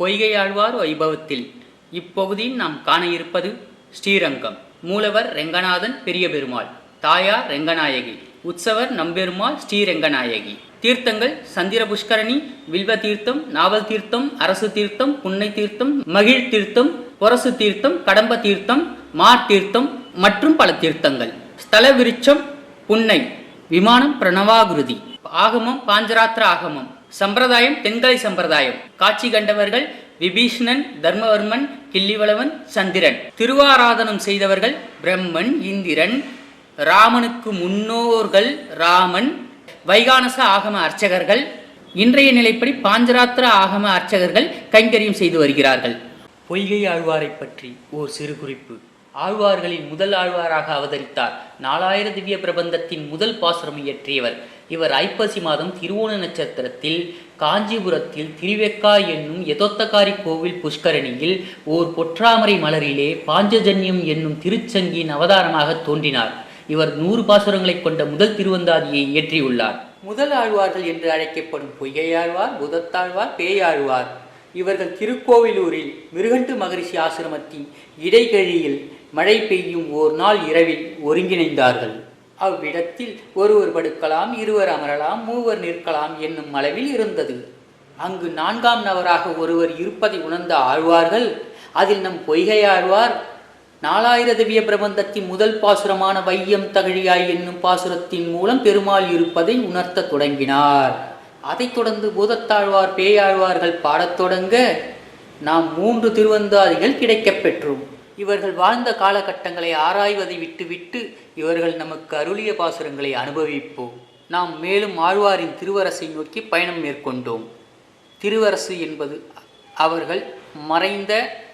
பொய்கை ஆழ்வார் வைபவத்தில். இப்பகுதியில் நாம் காண இருப்பது ஸ்ரீரங்கம். மூலவர் ரெங்கநாதன் பெரிய பெருமாள் தாயார் ரெங்கநாயகி. உற்சவர் நம்பெருமாள் ஸ்ரீரெங்கநாயகி. தீர்த்தங்கள் சந்திர புஷ்கரணி வில்வ தீர்த்தம் நாவல் தீர்த்தம் அரசு தீர்த்தம் புன்னை தீர்த்தம் மகிழ் தீர்த்தம் பொரசு தீர்த்தம் கடம்ப தீர்த்தம் மார் தீர்த்தம் மற்றும் பல தீர்த்தங்கள். ஸ்தல விருட்சம் புன்னை விமானம் பிரணவாகுருதி. ஆகமம் பாஞ்சராத்திர ஆகமம். சம்பிரதாயம் தென்கலை சம்பிரதாயம். காட்சி கண்டவர்கள் விபீஷ்ணன் தர்மவர்மன் கிள்ளிவளவன் சந்திரன். திருவாராதனம் செய்தவர்கள் பிரம்மன் இந்திரன். ராமனுக்கு முன்னோர்கள் ராமன். வைகானச ஆகம அர்ச்சகர்கள். இன்றைய நிலைப்படி பாஞ்சராத்திர ஆகம அர்ச்சகர்கள் கைங்கரியம் செய்து வருகிறார்கள். பொய்கை ஆழ்வாரை பற்றி ஓர் சிறு குறிப்பு. ஆழ்வார்களின் முதல் ஆழ்வாராக அவதரித்தார். நாலாயிர திவ்ய பிரபந்தத்தின் முதல் பாசுரம் இயற்றியவர் இவர் ஐப்பசி மாதம் திருவோண நட்சத்திரத்தில் காஞ்சிபுரத்தில் திருவெக்கா என்னும் யதோத்தகாரி கோவில் புஷ்கரணியில் ஓர் பொற்றாமரை மலரிலே பாஞ்சஜன்யம் என்னும் திருச்சங்கியின் அவதாரமாக தோன்றினார். இவர் நூறு பாசுரங்களை கொண்ட முதல் திருவந்தாதியை இயற்றியுள்ளார். முதல் ஆழ்வார்கள் என்று அழைக்கப்படும் பொய்கையாழ்வார் புதத்தாழ்வார் பேயாழ்வார். இவர்கள் திருக்கோவிலூரில் மிருகண்டு மகரிஷி ஆசிரமத்தின் இடைகழியில் மழை பெய்யும் ஓர் நாள் இரவில் ஒருங்கிணைந்தார்கள். அவ்விடத்தில் ஒருவர் படுக்கலாம் இருவர் அமரலாம் மூவர் நிற்கலாம் என்னும் அளவில் இருந்தது. அங்கு நான்காம் நபராக ஒருவர் இருப்பதை உணர்ந்த ஆழ்வார்கள் அதில் நம் பொய்கை ஆழ்வார். நாலாயிர திவ்ய பிரபந்தத்தின் முதல் பாசுரமான வையம் தகழியாய் என்னும் பாசுரத்தின் மூலம் பெருமாள் இருப்பதை உணர்த்தத் தொடங்கினார். அதைத் தொடர்ந்து பூதத்தாழ்வார் பேயாழ்வார்கள் பாடத் தொடங்க நாம் மூன்று திருவந்தாதிகள் கிடைக்கப் பெற்றோம். இவர்கள் வாழ்ந்த காலகட்டங்களை ஆராய்வதை விட்டுவிட்டு இவர்கள் நமக்கு அருளிய பாசுரங்களை அனுபவிப்போம். நாம் மேலும் ஆழ்வாரின் திருவரசை நோக்கி பயணம் மேற்கொண்டோம். திருவரசு என்பது அவர்கள் மறைந்த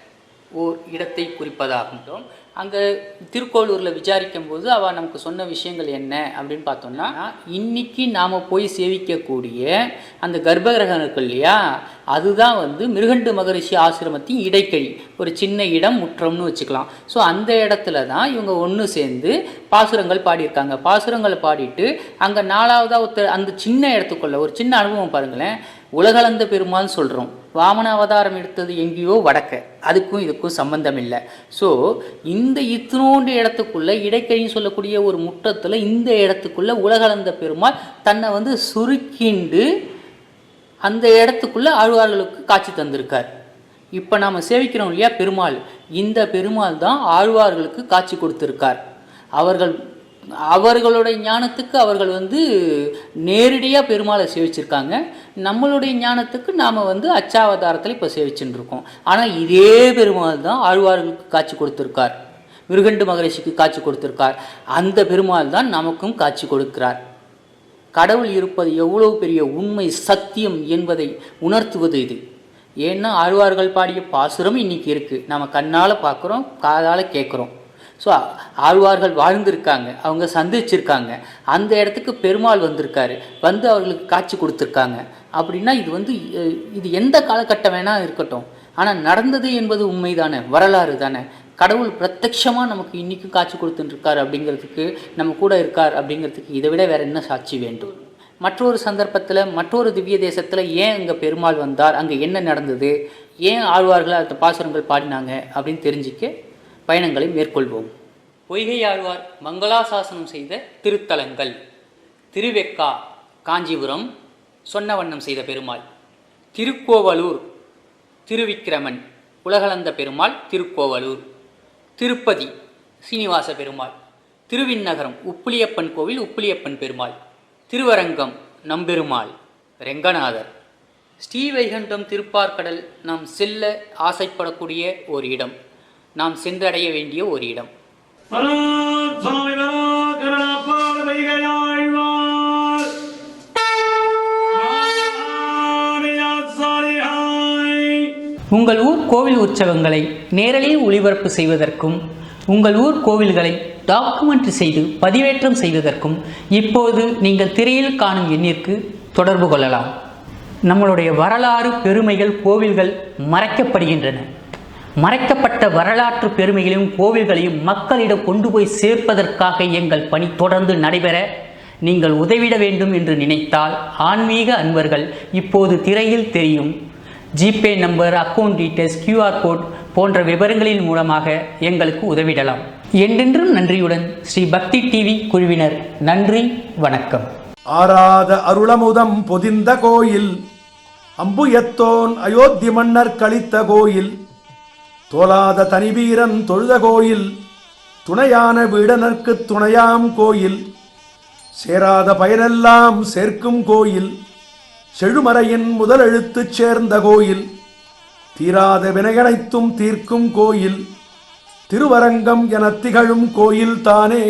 ஓர் இடத்தை குறிப்பதாகும் அங்கே திருக்கோளூரில் விசாரிக்கும் போது அவள் நமக்கு சொன்ன விஷயங்கள் என்ன அப்படின்னு பார்த்தோம்னா இன்னைக்கு நாம் போய் சேவிக்கக்கூடிய அந்த கர்ப்பகிரகம் இருக்கு இல்லையா? அதுதான் வந்து மிருகண்டு மகரிஷி ஆசிரமத்தின் இடைக்கழி ஒரு சின்ன இடம் முற்றம்னு வச்சுக்கலாம். ஸோ அந்த இடத்துல தான் இவங்க ஒன்று சேர்ந்து பாசுரங்கள் பாடியிருக்காங்க. பாசுரங்கள் பாடிட்டு அங்கே நாலாவதாக ஒருத்தர் அந்த சின்ன இடத்துக்குள்ள ஒரு சின்ன அனுபவம் பாருங்களேன். உலகளந்த பெருமாள்னு சொல்கிறோம் வாமன அவதாரம் எடுத்தது எங்கேயோ வடக்க. அதுக்கும் இதுக்கும் சம்பந்தம் இல்லை ஸோ இந்த இத்தினோண்டு இடத்துக்குள்ளே இடைக்கைன்னு சொல்லக்கூடிய ஒரு முற்றத்தில் இந்த இடத்துக்குள்ளே உலகளந்த பெருமாள் தன்னை வந்து சுருக்கிண்டு அந்த இடத்துக்குள்ளே ஆழ்வார்களுக்கு காட்சி தந்திருக்கார். இப்போ நாம் சேவிக்கிறோம் இல்லையா பெருமாள். இந்த பெருமாள் தான் ஆழ்வார்களுக்கு காட்சி கொடுத்துருக்கார். அவர்கள் அவர்களுடைய ஞானத்துக்கு அவர்கள் வந்து நேரடியாக பெருமாளை சேவிச்சிருக்காங்க. நம்மளுடைய ஞானத்துக்கு நாம் வந்து அச்சாவதாரத்தில் இப்போ சேவிச்சுட்டு இருக்கோம் ஆனால் இதே பெருமாள் தான் ஆழ்வார்களுக்கு காட்சி கொடுத்துருக்கார். மிருகண்டு மகரிஷிக்கு காட்சி கொடுத்துருக்கார். அந்த பெருமாள் தான் நமக்கும் காட்சி கொடுக்கிறார். கடவுள் இருப்பது எவ்வளவு பெரிய உண்மை சத்தியம் என்பதை உணர்த்துவது இது. ஏன்னா ஆழ்வார்கள் பாடிய பாசுரம் இன்னைக்கு இருக்குது நம்ம கண்ணால் பார்க்குறோம் காதால் கேட்குறோம் ஸோ ஆழ்வார்கள் வாழ்ந்திருக்காங்க அவங்க சந்திச்சிருக்காங்க. அந்த இடத்துக்கு பெருமாள் வந்திருக்காரு. வந்து அவர்களுக்கு காட்சி கொடுத்துருக்காங்க. அப்படின்னா இது வந்து இது எந்த காலகட்டம் வேணால் இருக்கட்டும். ஆனால் நடந்தது என்பது உண்மைதானே வரலாறு தானே. கடவுள் பிரத்யட்சமாக நமக்கு இன்றைக்கும் காட்சி கொடுத்துட்டுருக்கார் அப்படிங்கிறதுக்கு நம்ம கூட இருக்கார் அப்படிங்கிறதுக்கு இதை விட வேறு என்ன சாட்சி வேண்டும்? மற்றொரு சந்தர்ப்பத்தில் மற்றொரு திவ்ய தேசத்தில் ஏன் அங்கே பெருமாள் வந்தார்? அங்கே என்ன நடந்தது? ஏன் ஆழ்வார்கள் அந்த பாசுரங்கள் பாடினாங்க? அப்படின்னு தெரிஞ்சுக்க பயணங்களை மேற்கொள்வோம். பொய்கையாழ்வார் மங்களாசாசனம் செய்த திருத்தலங்கள். திருவெக்கா காஞ்சிபுரம் சொன்ன வண்ணம் செய்த பெருமாள். திருக்கோவலூர் திருவிக்கிரமன் உலகளந்த பெருமாள் திருக்கோவலூர். திருப்பதி சீனிவாச பெருமாள். திருவிண்ணகரம் உப்புளியப்பன் கோவில் உப்புளியப்பன் பெருமாள். திருவரங்கம் நம்பெருமாள். ரெங்கநாதர். ஸ்ரீவைகுண்டம் திருப்பார்கடல் நாம் செல்ல ஆசைப்படக்கூடிய ஒரு இடம். நாம் சென்றடைய வேண்டிய ஒரு இடம் உங்கள் ஊர் கோவில் உற்சவங்களை நேரலில் ஒளிபரப்பு செய்வதற்கும் உங்கள் ஊர் கோவில்களை டாக்குமெண்ட்ரி செய்து பதிவேற்றம் செய்வதற்கும் இப்போது நீங்கள் திரையில் காணும் எண்ணிற்கு தொடர்பு கொள்ளலாம். நம்மளுடைய வரலாறு பெருமைகள் கோவில்கள் மறைக்கப்படுகின்றன. மறைக்கப்பட்ட வரலாற்று பெருமைகளையும் கோவில்களையும் மக்களிடம் கொண்டு போய் சேர்ப்பதற்காக எங்கள் பணி தொடர்ந்து நடைபெற நீங்கள் உதவிட வேண்டும் என்று நினைத்தால் ஆன்மீக அன்பர்கள் இப்போது திரையில் தெரியும். GPay number account details QR code போன்ற விவரங்களின் மூலமாக எங்களுக்கு உதவிடலாம். என்றென்றும் நன்றியுடன் ஸ்ரீ பக்தி டிவி குழுவினர் நன்றி வணக்கம். ஆராத அருளமுதம் பொதிந்த கோயில் அம்புயத்தோன் அயோத்தி மன்னர் கழித்த கோயில். தோலாத தனிவீரன் தொழுத கோயில் துணையான வீடனர்க்கு துணையாம் கோயில் சேராத பயனெல்லாம் சேர்க்கும் கோயில் செழுமறையின் முதலெழுத்துச் சேர்ந்த கோயில் தீராத வினையனைத்தும் தீர்க்கும் கோயில் திருவரங்கம் எனத் திகழும் கோயில் தானே.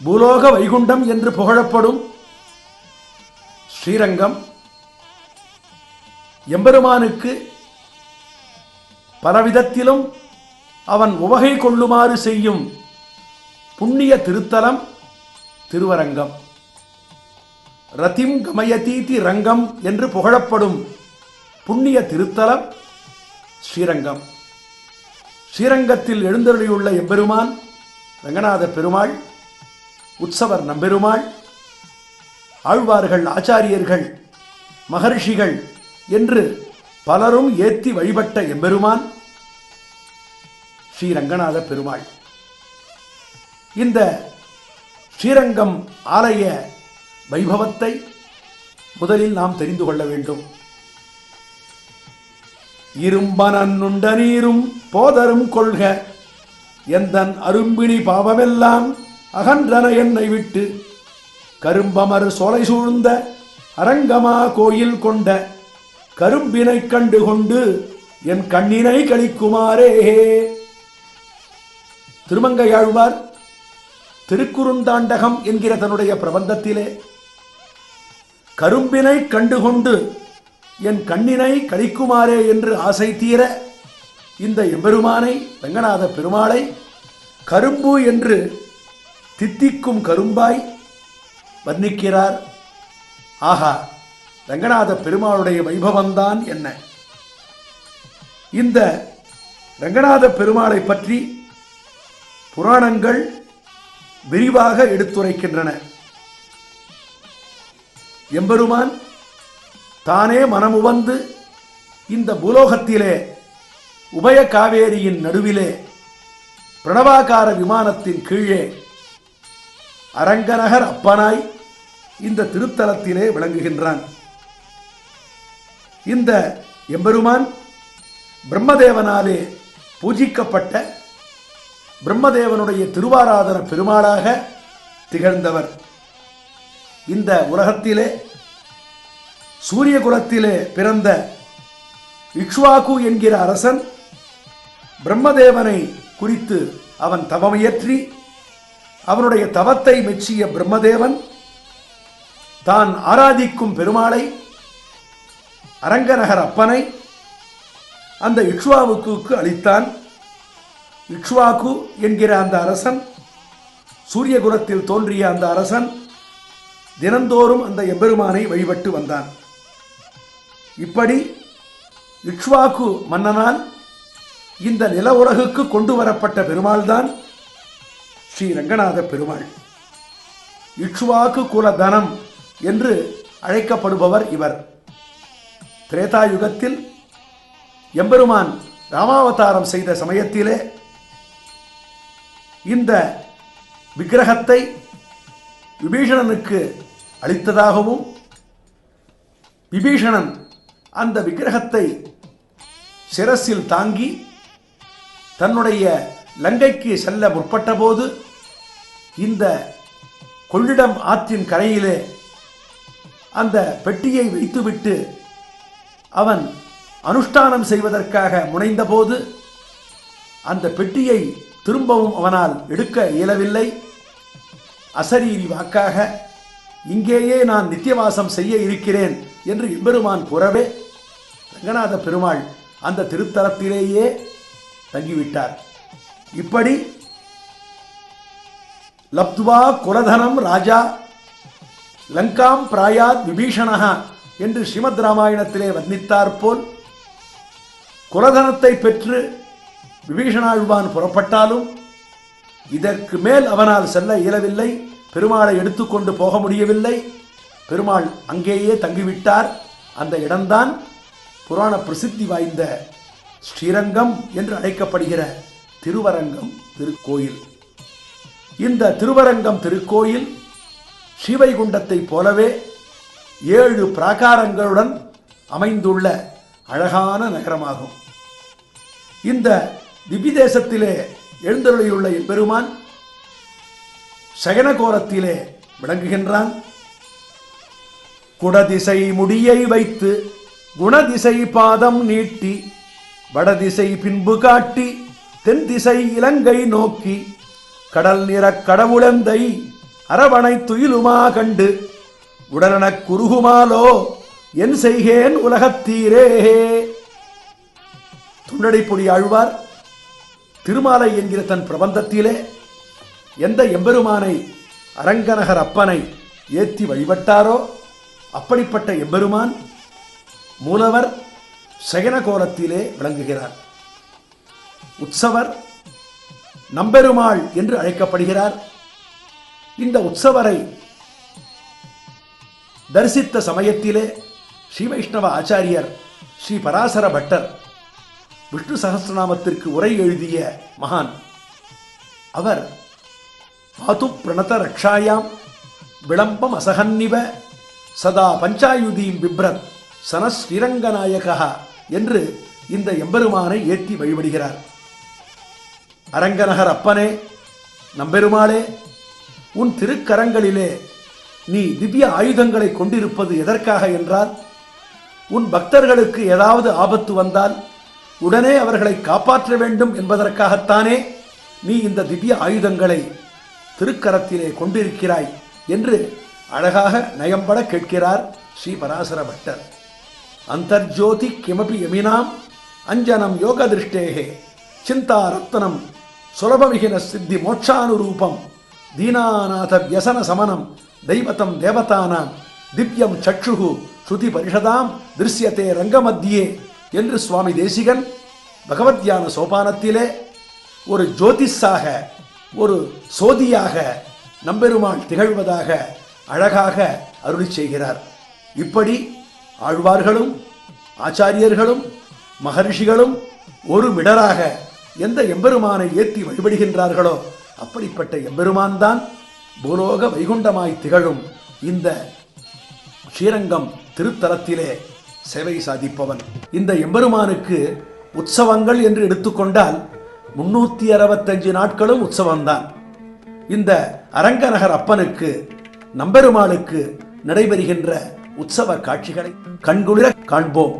பூலோக வைகுண்டம் என்று புகழப்படும் ஸ்ரீரங்கம் எம்பெருமானுக்கு பலவிதத்திலும் அவன் உவகை கொள்ளுமாறு செய்யும் புண்ணிய திருத்தலம் திருவரங்கம். ரதிம் கமயதீதி ரங்கம் என்று புகழப்படும் புண்ணிய திருத்தலம் ஸ்ரீரங்கம். ஸ்ரீரங்கத்தில் எழுந்தருளியுள்ள எம்பெருமான் ரங்கநாத பெருமாள் உற்சவர் நம்பெருமாள் ஆழ்வார்கள் ஆச்சாரியர்கள் மகர்ஷிகள் என்று பலரும் ஏத்தி வழிபட்ட எம்பெருமான் ஸ்ரீரங்கநாத பெருமாள். இந்த ஸ்ரீரங்கம் ஆலய வைபவத்தை முதலில் நாம் தெரிந்து கொள்ள வேண்டும். இரும்பனன்னுண்ட நீரும் போதரும் கொள்க எந்தன் அரும்பிணி பாவமெல்லாம் அகன்றன என்னை விட்டு கரும்பமர் சோலை சூழ்ந்த அரங்கமா கோயில் கொண்ட கரும்பினைக் கண்டு கொண்டு என் கண்ணினை கழிக்குமாறே. திருமங்கையாழ்வார் திருக்குறுந்தாண்டகம் என்கிற தன்னுடைய பிரபந்தத்திலே கரும்பினை கண்டுகொண்டு என் கண்ணினை கழிக்குமாறே என்று ஆசை தீர இந்த எம்பெருமானை ரங்கநாத பெருமாளை கரும்பு என்று தித்திக்கும் கரும்பாய் வர்ணிக்கிறார். ஆஹா ரங்கநாத பெருமாளுடைய வைபவம்தான் என்ன? இந்த ரங்கநாத பெருமாளை பற்றி புராணங்கள் விரிவாக எடுத்துரைக்கின்றன. எம்பெருமான் தானே மனமுவந்து இந்த பூலோகத்திலே உபய காவேரியின் நடுவிலே பிரணவாகார விமானத்தின் கீழே அரங்கநகர் அப்பனாய் இந்த திருத்தலத்திலே விளங்குகின்றான். இந்த எம்பெருமான் பிரம்மதேவனாலே பூஜிக்கப்பட்ட பிரம்மதேவனுடைய திருவாராதன பெருமாளாக திகழ்ந்தவர். இந்த உலகத்திலே சூரிய குலத்திலே பிறந்த இக்ஷ்வாகு என்கிற அரசன் பிரம்மதேவனை குறித்து அவன் தவமியற்றி அவனுடைய தவத்தை மெச்சிய பிரம்மதேவன் தான் ஆராதிக்கும் பெருமாளை அரங்கநகர் அப்பனை அந்த இக்ஷ்வாவுக்கு அளித்தான். இக்ஷ்வாக்கு என்கிற அந்த அரசன் சூரியகுலத்தில் தோன்றிய அந்த அரசன் தினந்தோறும் அந்த எம்பெருமானை வழிபட்டு வந்தான். இப்படி இக்ஷ்வாக்கு மன்னனால் இந்த நில உலகுக்கு கொண்டு வரப்பட்ட பெருமாள்தான் ஸ்ரீ ரங்கநாத பெருமாள். இக்ஷ்வாக்கு குல தனம் என்று அழைக்கப்படுபவர் இவர். திரேதாயுகத்தில் எம்பெருமான் ராமாவதாரம் செய்த சமயத்திலே இந்த விக்கிரகத்தை விபீஷணனுக்கு அளித்ததாகவும் விபீஷணன் அந்த விக்கிரகத்தை சிரசில் தாங்கி தன்னுடைய லங்கைக்கு செல்ல முற்பட்டபோது இந்த கொள்ளிடம் ஆற்றின் கரையிலே அந்த பெட்டியை வைத்துவிட்டு அவன் அனுஷ்டானம் செய்வதற்காக முனைந்தபோது அந்த பெட்டியை திரும்பவும் அவனால் எடுக்க இயலவில்லை. அசரீரி வாக்காக இங்கேயே நான் நித்தியவாசம் செய்ய இருக்கிறேன் என்று எம்பெருமான் கூறவே ரங்கநாத பெருமாள் அந்த திருத்தலத்திலேயே தங்கிவிட்டார். இப்படி லப்துவா குலதனம் ராஜா லங்காம் பிராயாத் விபீஷணா என்று ஸ்ரீமத் ராமாயணத்திலே வர்ணித்தாற்போல் குலதனத்தை பெற்று விபீஷணாழ்வான் புறப்பட்டாலும் இதற்கு மேல் அவனால் செல்ல இயலவில்லை பெருமாளை எடுத்துக்கொண்டு போக முடியவில்லை. பெருமாள் அங்கேயே தங்கிவிட்டார். அந்த இடம்தான் புராண பிரசித்தி வாய்ந்த ஸ்ரீரங்கம் என்று அழைக்கப்படுகிற திருவரங்கம் திருக்கோயில். இந்த திருவரங்கம் திருக்கோயில் ஸ்ரீவைகுண்டத்தைப் போலவே ஏழு பிராகாரங்களுடன் அமைந்துள்ள அழகான நகரமாகும். இந்த திபிதேசத்திலே எழுந்தருளியுள்ள எம்பெருமான் சகனகோரத்திலே விளங்குகின்றான். குடதிசை முடியை வைத்து குணதிசை பாதம் நீட்டி வடதிசை பின்பு காட்டி தென் திசை இலங்கை நோக்கி கடல் நிற கடவுளந்தை அரவணை துயிலுமா கண்டு உடனக் குறுகுமாலோ என் செய்கேன் உலகத்தீரே. துண்டடைப்பொடி ஆழ்வார் திருமாலை என்கிற தன் பிரபந்தத்திலே எந்த எம்பெருமானை அரங்கநகர் அப்பனை ஏத்தி வழிபட்டாரோ அப்படிப்பட்ட எம்பெருமான் மூலவர் சயனகோலத்திலே விளங்குகிறார். உற்சவர் நம்பெருமாள் என்று அழைக்கப்படுகிறார். இந்த உற்சவரை தரிசித்த சமயத்திலே ஸ்ரீ வைஷ்ணவ ஆச்சாரியர் ஸ்ரீ பராசர பட்டர் விஷ்ணு சகசிரநாமத்திற்கு உரை எழுதிய மகான். அவர் பாது பிரணத ரக்ஷாயாம் விளம்பம் அசகன்னிவ சதா பஞ்சாயுதீம் பிப்ரத் சன ஸ்ரீரங்கநாயகா என்று இந்த எம்பெருமானை ஏற்றி வழிபடுகிறார். அரங்கநகர் அப்பனே நம்பெருமாளே உன் திருக்கரங்களிலே நீ திவ்ய ஆயுதங்களை கொண்டிருப்பது எதற்காக என்றால் உன் பக்தர்களுக்கு ஏதாவது ஆபத்து வந்தால் உடனே அவர்களை காப்பாற்ற வேண்டும் என்பதற்காகத்தானே நீ இந்த திவ்ய ஆயுதங்களை திருக்கரத்திலே கொண்டிருக்கிறாய் என்று அழகாக நயம்பட கேட்கிறார் ஸ்ரீ பராசர பட்டர். அந்தர்ஜோதி கிமபி எமினாம் அஞ்சனம் யோக திருஷ்டேகே சிந்தா ரத்தனம் சுலபமிகின சித்தி மோட்சானுரூபம். தீனாநாத வியசன சமனம் தெய்வத்தம் தேவதானாம் திவ்யம் சக்ஷுகு ஸ்ருதி பரிஷதாம் திருஷ்யத்தே ரங்கமத்தியே என்று சுவாமி தேசிகன் பகவத்யான சோபானத்திலே ஒரு ஜோதிஷாக ஒரு சோதியாக நம்பெருமாள் திகழ்வதாக அழகாக அருளி செய்கிறார். இப்படி ஆழ்வார்களும் ஆச்சாரியர்களும் மகர்ஷிகளும் ஒரு மிடராக எந்த எம்பெருமானை ஏற்றி வழிபடுகின்றார்களோ அப்படிப்பட்ட எம்பெருமான் தான் பூலோக வைகுண்டமாய் திகழும் இந்த ஸ்ரீரங்கம் திருத்தலத்திலே சேவை சாதிப்பவன். இந்த எம்பெருமானுக்கு உற்சவங்கள் என்று எடுத்துக்கொண்டால் முன்னூத்தி அறுபத்தஞ்சு நாட்களும் உற்சவம்தான். இந்த அரங்கநகர் அப்பனுக்கு நம்பெருமாளுக்கு நடைபெறுகின்ற உற்சவ காட்சிகளை கண்குளிர காண்போம்.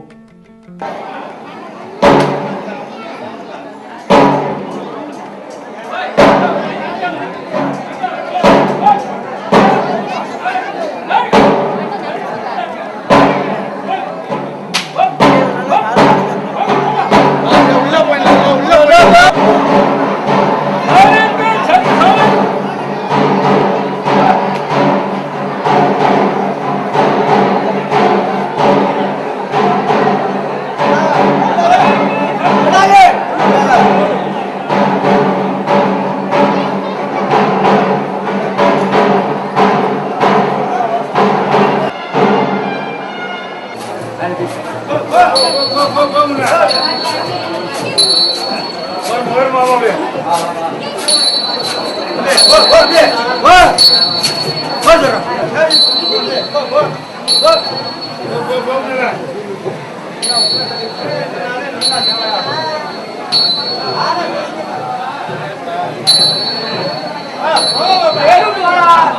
그래. 네, 와, 와, 네, 와, 맞아라. 아, 어, 배로 가라.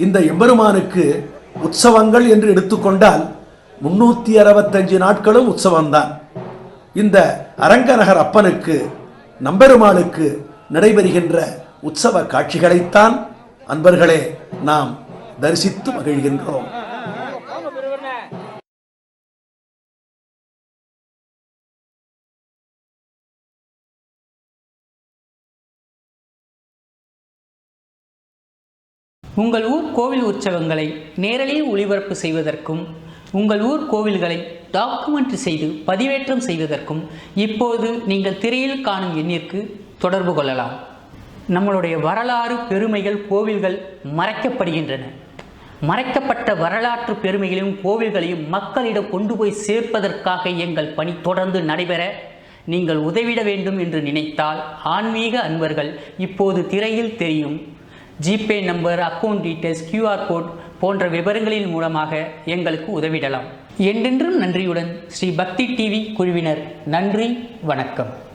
இந்த எம்பெருமானுக்கு உற்சவங்கள் என்று எடுத்துக்கொண்டால் முன்னூத்தி அறுபத்தஞ்சு நாட்களும் உற்சவம்தான். இந்த அரங்கநகர் அப்பனுக்கு நம்பெருமாளுக்கு நடைபெறுகின்ற உற்சவ காட்சிகளைத்தான் அன்பர்களே நாம் தரிசித்து மகிழ்கின்றோம். உங்கள் ஊர் கோவில் உற்சவங்களை நேரலில் ஒளிபரப்பு செய்வதற்கும் உங்கள் ஊர் கோவில்களை டாக்குமெண்ட் செய்து பதிவேற்றம் செய்வதற்கும் இப்போது நீங்கள் திரையில் காணும் எண்ணிற்கு தொடர்பு கொள்ளலாம். நம்மளுடைய வரலாறு பெருமைகள் கோவில்கள் மறைக்கப்படுகின்றன. மறைக்கப்பட்ட வரலாற்று பெருமைகளையும் கோவில்களையும் மக்களிடம் கொண்டு போய் சேர்ப்பதற்காக எங்கள் பணி தொடர்ந்து நடைபெற நீங்கள் உதவிட வேண்டும் என்று நினைத்தால் ஆன்மீக அன்பர்கள் இப்போது திரையில் தெரியும். GPay number account details QR code போன்ற விவரங்களின் மூலமாக எங்களுக்கு உதவிடலாம். என்றென்றும் நன்றியுடன் ஸ்ரீ பக்தி டிவி குழுவினர் நன்றி வணக்கம்.